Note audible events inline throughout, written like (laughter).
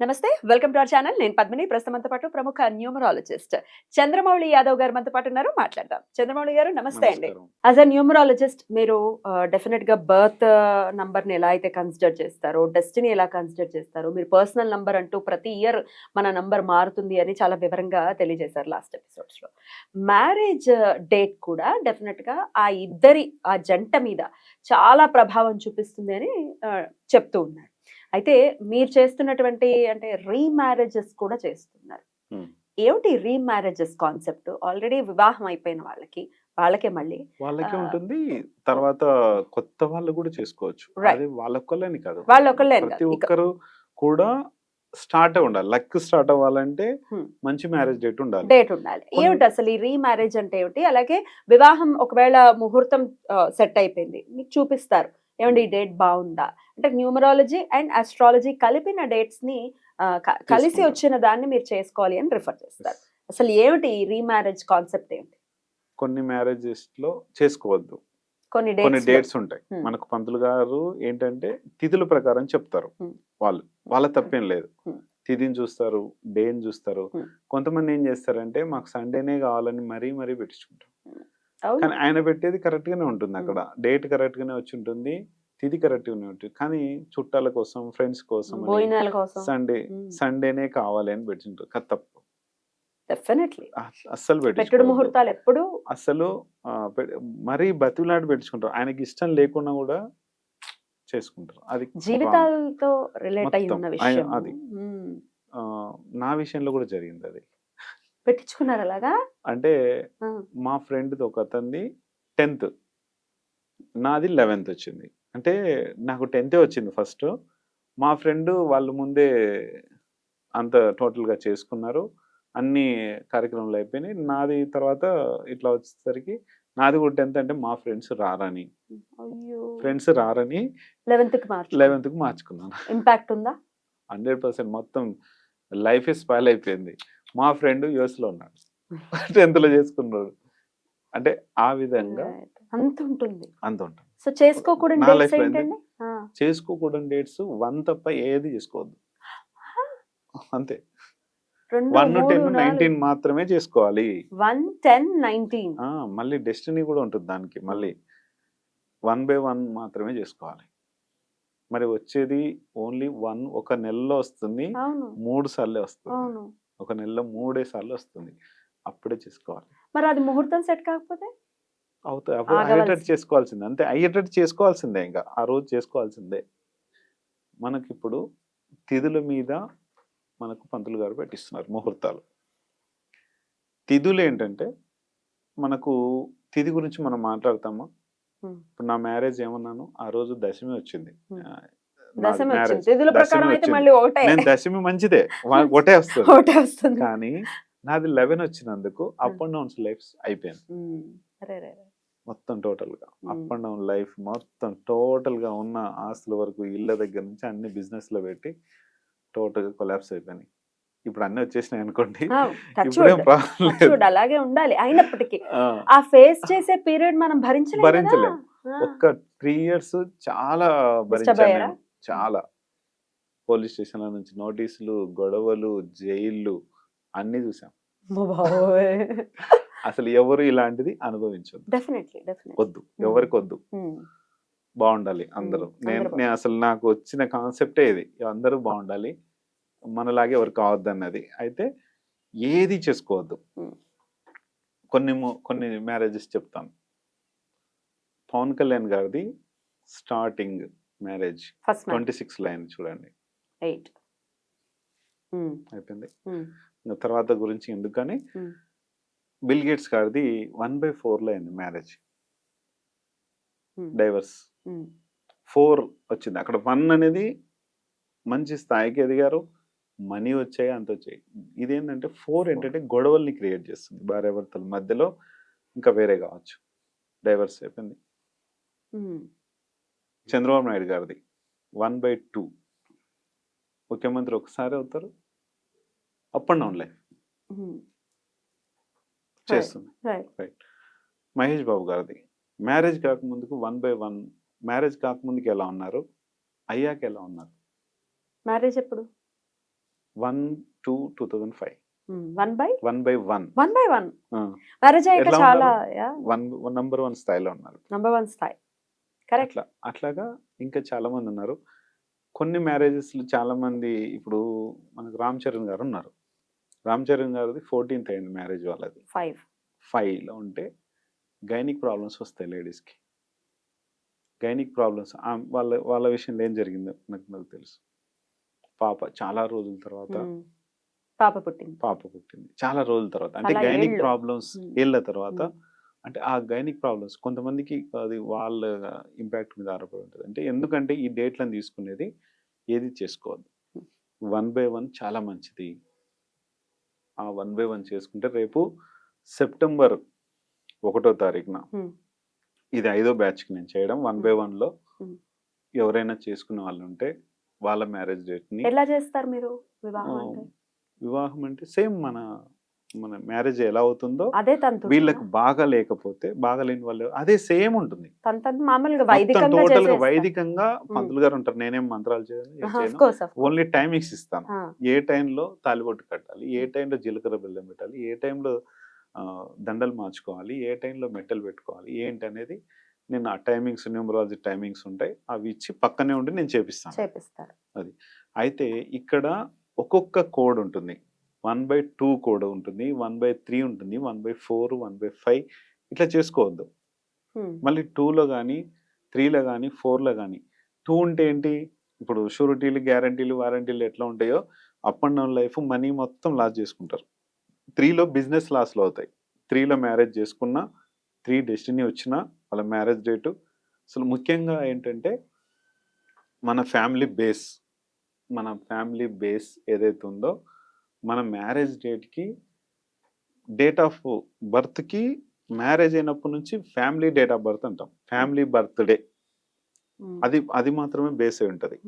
నమస్తే welcome to our channel. నేను పద్మిని. ప్రస్తుతం మనతో పాటు ప్రముఖ న్యూమరాలజిస్ట్ చంద్రమౌళి యాదవ్ గారు మనతో పాటు ఉన్నారు. మాట్లాడదాం. చంద్రమౌళి గారు నమస్తే అండి. యాజ్ అ న్యూమరాలజిస్ట్ మీరు డెఫినెట్గా బర్త్ నంబర్ని ఎలా అయితే కన్సిడర్ చేస్తారో డెస్టినీ ఎలా కన్సిడర్ చేస్తారో మీరు పర్సనల్ నంబర్ అంటూ ప్రతి ఇయర్ మన నంబర్ మారుతుంది అని చాలా వివరంగా తెలియజేశారు లాస్ట్ ఎపిసోడ్స్లో. మ్యారేజ్ డేట్ కూడా డెఫినెట్గా ఆ ఇద్దరి ఆ జంట మీద చాలా ప్రభావం చూపిస్తుంది అని చెప్తూ ఉన్నారు. అయితే మీరు చేస్తున్నటువంటి అంటే రీమ్యారేజెస్ కూడా చేస్తున్నారు. ఏమిటి రీమ్యారేజెస్ కాన్సెప్ట్ ఆల్రెడీ వివాహం అయిపోయిన వాళ్ళకి వాళ్ళకే మళ్ళీ వాళ్ళకే ఉంటుంది. తర్వాత కొత్త వాళ్ళు కూడా చేసుకోవచ్చు. అది వాళ్ళొక్కళ్ళని కాదు. వాళ్ళు ఒకళ్ళే ప్రతి ఒక్కరు కూడా స్టార్ట్ ఉండాలి. లక్ స్టార్ట్ అవ్వాలంటే. మంచి మ్యారేజ్ డేట్ ఉండాలి. డేట్ ఉండాలి. ఏమిటి అసలు ఈ రీమ్యారేజ్ అంటే ఏమిటి? అలాగే వివాహం ఒకవేళ ముహూర్తం సెట్ అయిపోయింది. మీకు చూపిస్తారు. ఏమండి ఈ డేట్ బాగుందా? అంటే న్యూమరాలజీ అండ్ ఆస్ట్రాలజీ కలిపిన డేట్స్ని కలిసి. వచ్చిన దాన్ని మీరు చేసుకోవాలి అని రిఫర్ చేస్తారు. అసలు ఏమిటి రీమ్యారేజ్ కాన్సెప్ట్ ఏమిటి? కొన్ని మ్యారేజెస్లో చేసుకోవద్దు. కొన్ని కొన్ని డేట్స్ ఉంటాయి. మనకు పంతులు గారు ఏంటంటే తిథుల ప్రకారం చెప్తారు. వాళ్ళు వాళ్ళ తప్పేం లేదు. తిథిని చూస్తారు డేని చూస్తారు. కొంతమంది ఏం చేస్తారంటే మాకు సండేనే కావాలని మరీ మరీ పెట్టించుకుంటారు. కానీ ఆయన పెట్టేది కరెక్ట్ గానే ఉంటుంది అక్కడ. డేట్ కరెక్ట్ గానే వచ్చి ఉంటుంది తిథి కరెక్ట్ గానే ఉంటుంది. కానీ చుట్టాల కోసం ఫ్రెండ్స్ కోసం సండే. సండేనే కావాలి అని పెట్టింటారు కదా తప్పు. డెఫినెట్లీ. అస్సలు పెట్టుడు. ముహూర్తాలు ఎప్పుడు అసలు మరీ బతిలాడి పెట్టించుకుంటారు ఆయనకి ఇష్టం లేకున్నా కూడా చేసుకుంటారు. అది. జీవితాలతో రిలేట్ అయి ఉన్న విషయం అది. నా విషయంలో కూడా జరిగింది అది. పెట్టించుకున్నారు అలాగా? అంటే. మా ఫ్రెండ్ ఒక అతన్ని టెన్త్. నాది లెవెన్త్ వచ్చింది. అంటే నాకు టెన్తే వచ్చింది ఫస్ట్. మా ఫ్రెండ్ వాళ్ళు ముందే అంత టోటల్గా చేసుకున్నారు. అన్ని కార్యక్రమాలు అయిపోయినాయి. నాది తర్వాత ఇట్లా వచ్చేసరికి నాది కూడా టెన్త్ అంటే మా ఫ్రెండ్స్ రారని. అయ్యో. ఫ్రెండ్స్ రారని లెవెన్త్కి మార్చుకున్నాను. ఇంపాక్ట్ ఉందా? హండ్రెడ్ పర్సెంట్ మొత్తం లైఫ్ స్పాయిల్ అయిపోయింది. మా ఫ్రెండ్ యుఎస్లో ఉన్నాడు. టెన్త్లో చేసుకున్నాడు. అంటే ఆ విధంగా అంత ఉంటుంది. అంత ఉంటుంది. సో ఆ, చేసుకోకూడని డేట్స్ వన్ తప్ప ఏది చేసుకోవద్దు. అంతే. వన్ టెన్ నైన్టీన్ మాత్రమే చేసుకోవాలి. One ten nineteen. మళ్ళీ డెస్టినీ కూడా ఉంటుంది దానికి. మళ్ళీ వన్ బై వన్ మాత్రమే చేసుకోవాలి. మరి వచ్చేది ఓన్లీ వన్ ఒక నెలలో వస్తుంది. మూడు సార్లే వస్తుంది. ఒక నెలలో మూడే సార్లు వస్తుంది. అప్పుడే చేసుకోవాలి. మరి అది ముహూర్తం సెట్ కాకపోతే? అవుతాయి అప్పుడు అయ్యేటట్టు చేసుకోవాల్సిందే. అంతే అయ్యేటట్టు చేసుకోవాల్సిందే ఇంకా. ఆ రోజు చేసుకోవాల్సిందే. మనకి ఇప్పుడు తిథుల మీద మనకు పంతులు గారు పెట్టిస్తున్నారు ముహూర్తాలు. తిథులు ఏంటంటే మనకు తిథి గురించి మనం మాట్లాడతామా. ఇప్పుడు నా మ్యారేజ్ ఏమన్నాను ఆ రోజు దశమి వచ్చింది. నేను దశమి మంచిదే. (laughs) ఒకటే వస్తుంది. ఒకటే వస్తుంది. కానీ నాది లెవెన్ వచ్చినందుకు అప్ అండ్ డౌన్స్ లైఫ్ అయిపోయింది. మొత్తం టోటల్గా అప్ అండ్ డౌన్ లైఫ్ మొత్తం టోటల్గా ఉన్న ఆస్తుల వరకు ఇళ్ళ దగ్గర నుంచి అన్ని బిజినెస్లో పెట్టి టోటల్గా కొలాప్స్ అయిపోయినాయి. ఇప్పుడు అన్ని వచ్చేసినాయి అనుకోండి. అలాగే ఉండాలి. అయినప్పటికీ ఆ, ఫేస్ చేసే పీరియడ్ మనం భరించలేం కదా. భరించలేం. ఆ, ఒక్క త్రీ ఇయర్స్ చాలా? నేను. చాలా పోలీస్ స్టేషన్ల నుంచి నోటీసులు గొడవలు జైళ్ళు అన్ని చూసాం. అసలు ఎవరు ఇలాంటిది అనుభవించొద్దు. వద్దు ఎవరికి వద్దు. బాగుండాలి అందరూ. నేను నేను అసలు నాకు వచ్చిన కాన్సెప్టే ఇది. అందరూ బాగుండాలి. మనలాగే ఎవరు కావద్దు అన్నది అయితే ఏది చేసుకోవద్దు. కొన్ని కొన్ని మ్యారేజెస్ చెప్తాను. పవన్ కళ్యాణ్ గారిది starting marriage. First twenty six line చూడండి. ఎయిట్. అయిపోయింది. తర్వాత గురించి ఎందుకని? మ్మ్. బిల్ గేట్స్ గారిది వన్ బై ఫోర్లో అయింది మ్యారేజ్. డైవర్స్. ఫోర్ వచ్చింది. అక్కడ వన్ అనేది మంచి స్థాయికి ఎదిగారు. మనీ వచ్చాయి అంత వచ్చాయి. ఇదేంటంటే ఫోర్ ఏంటంటే గొడవల్ని క్రియేట్ చేస్తుంది. భార్యాభర్తల మధ్యలో ఇంకా వేరే కావచ్చు. డైవర్స్ అయిపోయింది. చంద్రబాబు నాయుడు గారిది. వన్ బై టూ ముఖ్యమంత్రి ఒకసారి అవుతారు. అప్ అండ్ డౌన్ లైఫ్ చేస్తుంది. రైట్ మహేష్ బాబు గారిది. మ్యారేజ్ కాకముందుకు వన్ బై వన్ మ్యారేజ్ కాకముందుకు ఎలా ఉన్నారు? అయ్యాక ఎలా ఉన్నారు? మ్యారేజ్ ఎప్పుడు? One two two thousand five one by one by one one by one marriage అయ్యాక చాలా వన్ నంబర్ వన్ స్థాయిలో ఉన్నారు. నంబర్ వన్ స్థాయి అట్లా అట్లాగా ఇంకా చాలా మంది ఉన్నారు కొన్ని మ్యారేజెస్ చాలా మంది ఇప్పుడు మనకు రామ్ చరణ్ గారు ఉన్నారు. రామ్ చరణ్ గారిది ఫోర్టీన్త్ అయింది మ్యారేజ్ వాళ్ళది. ఫైవ్. ఫైవ్లో ఉంటే గైనిక్ ప్రాబ్లమ్స్ వస్తాయి లేడీస్కి. గైనిక్ ప్రాబ్లమ్స్ వాళ్ళ వాళ్ళ విషయంలో ఏం జరిగిందో నాకు నాకు తెలుసు. పాప చాలా రోజుల తర్వాత పాప పుట్టింది. పాప పుట్టింది. చాలా రోజుల తర్వాత అంటే గైనిక్. ప్రాబ్లమ్స్. ఏళ్ళ తర్వాత. అంటే ఆ గైనిక్ ప్రాబ్లమ్స్ కొంతమందికి అది వాళ్ళ ఇంపాక్ట్ మీద ఆధారపడి ఉంటుంది అంటే ఎందుకంటే ఈ డేట్లను తీసుకునేది ఏది చేసుకోవద్దు. వన్ బై వన్ చాలా మంచిది ఆ వన్ బై వన్ చేసుకుంటే రేపు సెప్టెంబర్ ఒకటో తారీఖున. ఇది ఐదో బ్యాచ్కి నేను చేయడం వన్ బై వన్లో. ఎవరైనా చేసుకునే వాళ్ళు ఉంటే వాళ్ళ మ్యారేజ్ డేట్ని ఎలా చేస్తారు మీరు వివాహం అంటే వివాహం అంటే సేమ్ మన మన మ్యారేజ్ ఎలా అవుతుందో అదే తంతు వీళ్ళకి బాగా లేకపోతే బాగా లేని వాళ్ళు అదే సేమ్ ఉంటుంది. టోటల్గా. వైదికంగా పంతులు గారు ఉంటారు. నేనేం మంత్రాలు చేయను. ఓన్లీ టైమింగ్స్ ఇస్తాను ఏ టైంలో తాలిబొట్టు కట్టాలి ఏ టైంలో జీలకర్ర బెల్లం పెట్టాలి ఏ టైంలో దండలు మార్చుకోవాలి ఏ టైంలో మెట్టలు పెట్టుకోవాలి ఏంటి అనేది నేను ఆ టైమింగ్స్ న్యూమరాలజీ టైమింగ్స్ ఉంటాయి. అవి ఇచ్చి పక్కనే ఉండి నేను చేపిస్తాను. చేపిస్తారు. అయితే ఇక్కడ ఒక్కొక్క కోడ్ ఉంటుంది. వన్ బై టూ కోడ్ ఉంటుంది వన్ బై త్రీ ఉంటుంది one by four one by five ఇట్లా చేసుకోవద్దు. మళ్ళీ టూలో కానీ త్రీలో కానీ ఫోర్లో కానీ టూ ఉంటే ఏంటి? ఇప్పుడు షూరిటీలు గ్యారంటీలు వారంటీలు ఎట్లా ఉంటాయో up and down life money మొత్తం లాస్ చేసుకుంటారు. త్రీలో బిజినెస్ లాస్లో అవుతాయి. త్రీలో మ్యారేజ్ చేసుకున్నా త్రీ డెస్టినీ వచ్చినా వాళ్ళ మ్యారేజ్ డేటు. అసలు ముఖ్యంగా ఏంటంటే మన ఫ్యామిలీ బేస్ మన ఫ్యామిలీ బేస్ ఏదైతే ఉందో మన మ్యారేజ్ డేట్కి డేట్ ఆఫ్ బర్త్కి మ్యారేజ్ అయినప్పటి నుంచి ఫ్యామిలీ డేట్ ఆఫ్ బర్త్ అంటాం. Family birthday. అది అది మాత్రమే బేస్ అయి ఉంటుంది.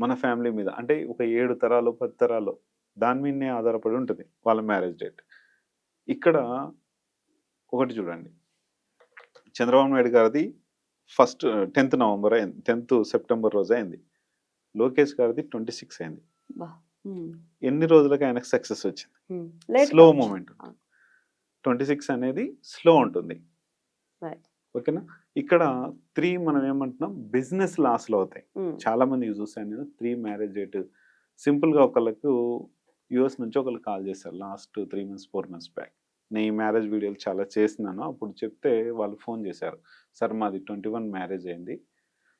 మన ఫ్యామిలీ మీద అంటే ఒక ఏడు తరాలు పది తరాలు దాని మీదనే ఆధారపడి ఉంటుంది వాళ్ళ మ్యారేజ్ డేట్ ఇక్కడ ఒకటి చూడండి. చంద్రబాబు నాయుడు గారిది ఫస్ట్ టెన్త్ నవంబర్ అయింది టెన్త్ సెప్టెంబర్ రోజు అయింది. లోకేష్ గారిది ట్వంటీ సిక్స్ అయింది. ఎన్ని రోజులకి ఆయనకు సక్సెస్ వచ్చింది? స్లో. మూమెంట్. ట్వంటీ సిక్స్ అనేది స్లో ఉంటుంది. ఓకేనా? ఇక్కడ త్రీ మనం ఏమంటున్నాం? బిజినెస్ లాస్లో అవుతాయి. చాలా మందికి చూసాను నేను త్రీ మ్యారేజ్ డేట్. సింపుల్గా ఒకళ్ళకు యూఎస్ నుంచి ఒకళ్ళు కాల్ చేశారు last three months four months back. నేను ఈ మ్యారేజ్ వీడియోలు చాలా చేసినాను అప్పుడు చెప్తే వాళ్ళు ఫోన్ చేశారు. సార్ మాది ట్వంటీ వన్ మ్యారేజ్ అయింది.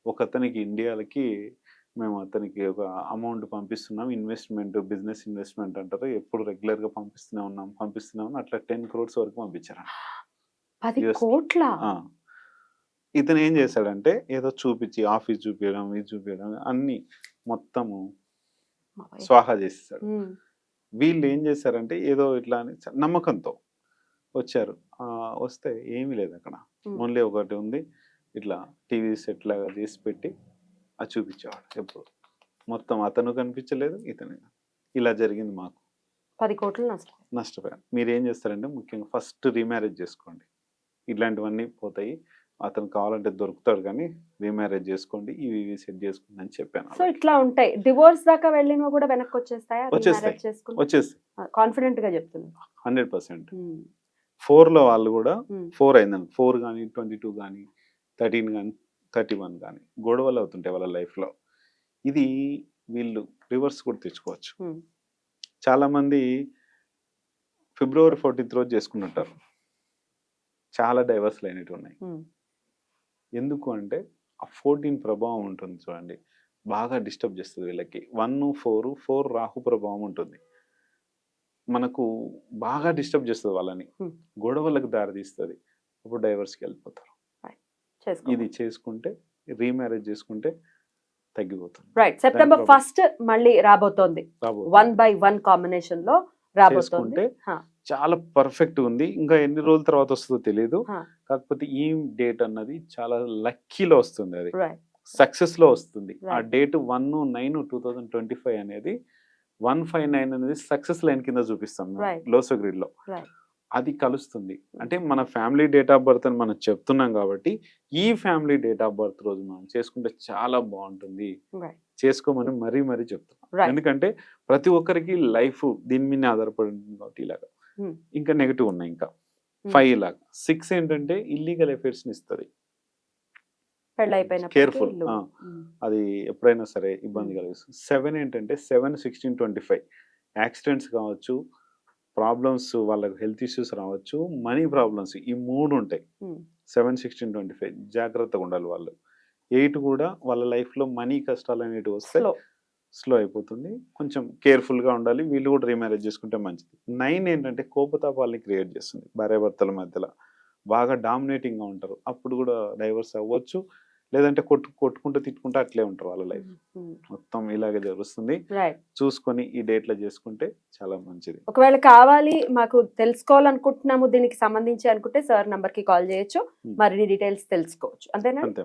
ఒక అతనికి ఇండియాలకి మేము అతనికి ఒక అమౌంట్ పంపిస్తున్నాం. ఇన్వెస్ట్మెంట్ బిజినెస్ ఇన్వెస్ట్మెంట్ అంటారు. ఎప్పుడు రెగ్యులర్గా పంపిస్తూనే ఉన్నాం. పంపిస్తూనే ఉన్నాం. అట్లా టెన్ క్రోడ్స్ వరకు పంపించారు పది. కోట్ల. ఇతను ఏం చేశాడంటే ఏదో చూపించి ఆఫీస్ చూపించడం ఇది చూపించడం అన్ని మొత్తము స్వాహా చేసేసాడు. వీళ్ళు ఏం చేశారంటే ఏదో ఇట్లా అని నమ్మకంతో వచ్చారు. వస్తే ఏమీ లేదు అక్కడ. ఓన్లీ ఒకటి ఉంది. ఇట్లా టీవీ సెట్ లాగా తీసి పెట్టి అది చూపించేవాడు ఎప్పుడు. మొత్తం అతను కనిపించలేదు ఇతను. ఇలా జరిగింది మాకు. పది కోట్లు నష్టం. నష్టపోయాను మీరు ఏం చేస్తారంటే ముఖ్యంగా ఫస్ట్ రీమ్యారేజ్ చేసుకోండి. ఇట్లాంటివన్నీ పోతాయి. అతను కావాలంటే దొరుకుతాడు కానీ రీమ్యారేజ్ చేసుకోండి ఇవి ఇవి సెట్ చేసుకోండి అని చెప్పాను సో ఇట్లా ఉంటాయి. డివోర్స్ దాకా వెళ్ళినవి కూడా వెనక్కి వచ్చేస్తాయా? వచ్చేస్తాయి. మ్యారేజ్ చేసుకుని వచ్చేసి కాన్ఫిడెంట్గా చెప్తున్నా. Hundred percent. Hmm. ఫోర్లో వాళ్ళు కూడా. ఫోర్ అయిందండి ఫోర్ కానీ ట్వంటీ టూ కానీ థర్టీన్ కానీ థర్టీ వన్ కానీ గొడవలు అవుతుంటాయి వాళ్ళ లైఫ్లో. ఇది వీళ్ళు రివర్స్ కూడా తెచ్చుకోవచ్చు. చాలామంది ఫిబ్రవరి ఫోర్టీన్త్ రోజు చేసుకుంటుంటారు. చాలా డైవర్స్లు అయినట్టు ఉన్నాయి. ఎందుకు అంటే ఆ ఫోర్టీన్ ప్రభావం ఉంటుంది చూడండి. బాగా డిస్టర్బ్ చేస్తుంది వీళ్ళకి. వన్ ఫోర్ ఫోర్ రాహు ప్రభావం ఉంటుంది. మనకు బాగా డిస్టర్బ్ చేస్తుంది వాళ్ళని. గొడవలకు దారితీస్తుంది. అప్పుడు డైవర్స్కి వెళ్ళిపోతారు. ఇది చేసుకుంటే రీమ్యారేజ్ చేసుకుంటే తగ్గిపోతుంది రైట్ సెప్టెంబర్. ఫస్ట్ మళ్ళీ రాబోతోంది. వన్ బై వన్ కాంబినేషన్లో రాబోతోంది. చాలా పర్ఫెక్ట్ ఉంది ఇంకా ఎన్ని రోజుల తర్వాత వస్తుందో తెలియదు. కాకపోతే ఈ డేట్ అన్నది చాలా లక్కీలో వస్తుంది అది సక్సెస్లో వస్తుంది ఆ. Date one nine two thousand twenty five అనేది వన్ ఫైవ్ నైన్ అనేది సక్సెస్ లైన్ కింద చూపిస్తాం. లోసో గ్రిడ్లో. అది కలుస్తుంది. అంటే మన ఫ్యామిలీ డేట్ ఆఫ్ బర్త్ అని మనం చెప్తున్నాం కాబట్టి ఈ ఫ్యామిలీ డేట్ ఆఫ్ బర్త్ రోజు మనం చేసుకుంటే చాలా బాగుంటుంది. చేసుకోమని మరీ మరీ చెప్తున్నాం. ఎందుకంటే ప్రతి ఒక్కరికి లైఫ్ దీని మీద ఆధారపడి ఉంటుంది కాబట్టి ఇలాగా. Hmm. ఇంకా నెగిటివ్ ఉన్నాయి ఇంకా. ఫైవ్ ఇలాగా సిక్స్ ఏంటంటే ఇల్లీగల్ ఎఫైర్స్ని ఇస్తుంది. ఆ. అది ఎప్పుడైనా సరే ఇబ్బంది Hmm. కలిగిస్తుంది సెవెన్ ఏంటంటే seven sixteen twenty five accidents కావచ్చు ప్రాబ్లమ్స్ వాళ్ళకి హెల్త్ ఇష్యూస్ రావచ్చు మనీ ప్రాబ్లమ్స్ ఈ మూడు ఉంటాయి. సెవెన్ సిక్స్టీన్ ట్వంటీ ఫైవ్ జాగ్రత్తగా ఉండాలి వాళ్ళు. ఎయిట్ కూడా వాళ్ళ లైఫ్లో మనీ కష్టాలు అనేటివి వస్తే స్లో. స్లో అయిపోతుంది. కొంచెం కేర్ఫుల్గా ఉండాలి. వీళ్ళు కూడా రీమ్యారేజ్ చేసుకుంటే మంచిది. నైన్ ఏంటంటే కోపతాపాలని క్రియేట్ చేస్తుంది. భార్యాభర్తల మధ్యలో. బాగా డామినేటింగ్గా ఉంటారు. అప్పుడు కూడా డైవర్స్ అవ్వచ్చు. లేదంటే కొట్టు కొట్టుకుంటూ తిట్టుకుంటూ అట్లే ఉంటారు వాళ్ళ లైఫ్ మొత్తం ఇలాగే జరుగుతుంది. చూసుకొని ఈ డేట్లో చేసుకుంటే చాలా మంచిది. ఒకవేళ కావాలి మాకు తెలుసుకోవాలనుకుంటున్నాము దీనికి సంబంధించి అనుకుంటే సార్ నంబర్కి కాల్ చేయొచ్చు. మరిన్ని డీటెయిల్స్ తెలుసుకోవచ్చు. అంతేనా? అంతే.